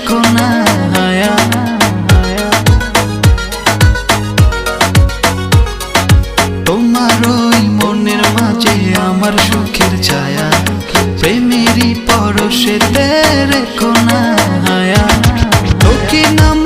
তেরে কোনা হায়া তোমার ওই মনের মাঝে আমার সুখের ছায়া, প্রেমেরই কোনা হায়া দক্ষিণ মাতাল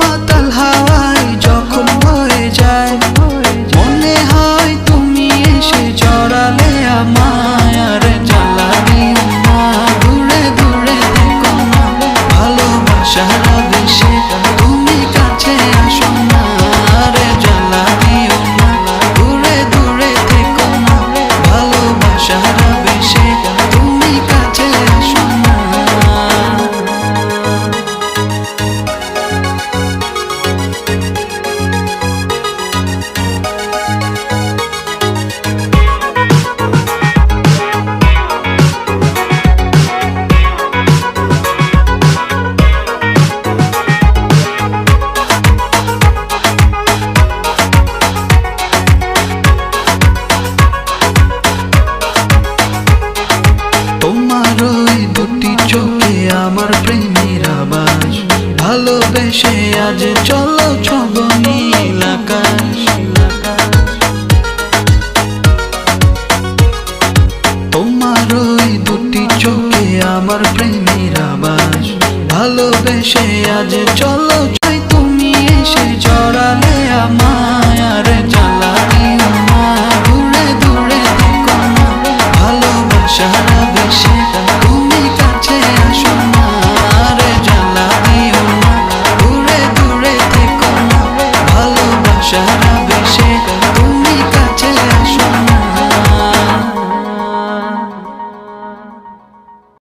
আমার প্রেমের আবাস। ভালোবেসে আজ চলো